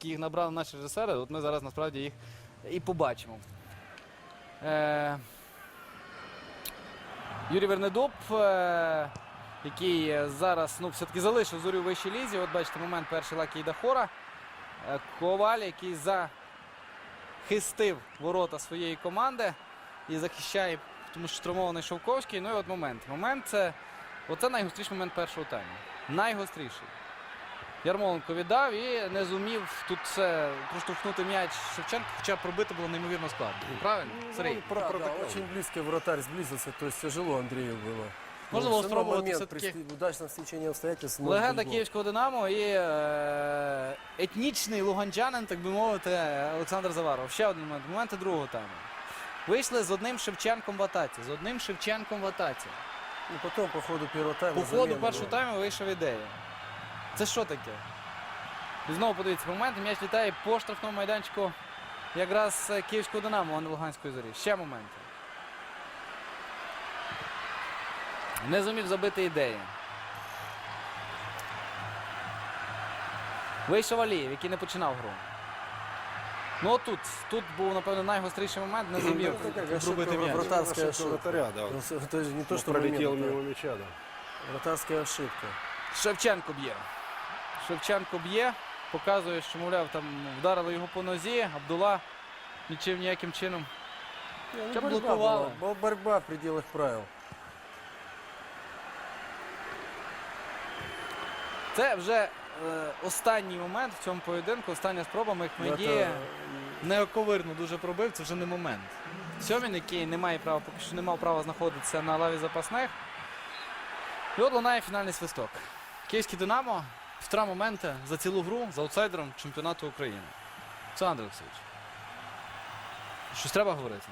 які їх набрали наші режисери, от ми зараз насправді їх і побачимо. Е, Юрій Вернедуб, е, який зараз ну, все-таки залишив зорю в вищій лізі. От бачите, момент перший Лакі Дахора. Е, Коваль, який захистив ворота своєї команди і захищає, тому що травмований Шовковський. Ну і от момент. Момент це оце найгостріший момент першого тайму. Найгостріший. Ярмоленко віддав і не зумів тут це проштовхнути м'яч Шевченко, хоча пробити було неймовірно складно. Правильно? Сергій? Ну, прав, да, очень близко вратарь сблизился, то есть тяжело Андрею было. Можно Но было всё равно спробовать момент всё-таки. при удачном стечении обстоятельств. может Легенда быть гол. київського Динамо і е, етнічний луганчанин, так би мовити, Олександр Заваров. Ще один момент. Моменти другого тайму. Вийшли з одним Шевченком в атаці. З одним Шевченком в атаці. Ну, потом по ходу первого тайма. По ходу замена першого была. тайму вийшов ідея. Це що таке? І знову подивіться момент. М'яч літає по штрафному майданчику якраз е, київського Динамо, а не Луганської зорі. Ще моменти. Не зумів забити ідеї. Вийшов Алієв, який не починав гру. Ну от тут, тут був, напевно, найгостріший момент, не зумів Ну, така м'яч. вратарская Ошибка да. Ну, не то, что пролетел момент, мимо мяча, да. вратарская ошибка. Шевченко б'є. Шевченко б'є. Показує, що, мовляв, там вдарили його по нозі. Абдула нічим ніяким чином. Не, ну, Чем борьба блоковала? была. Была борьба в пределах правил. Це вже е, останній момент в цьому поєдинку, остання спроба Мехмедія. Это, Неоковирно дуже пробив, це вже не момент. Сьомін, який не має права, поки що не мав права знаходитися на лаві запасних. І от лунає фінальний свисток. Київський Динамо півтора моменти за цілу гру з аутсайдером чемпіонату України. Олександр Олексійович. Щось треба говорити?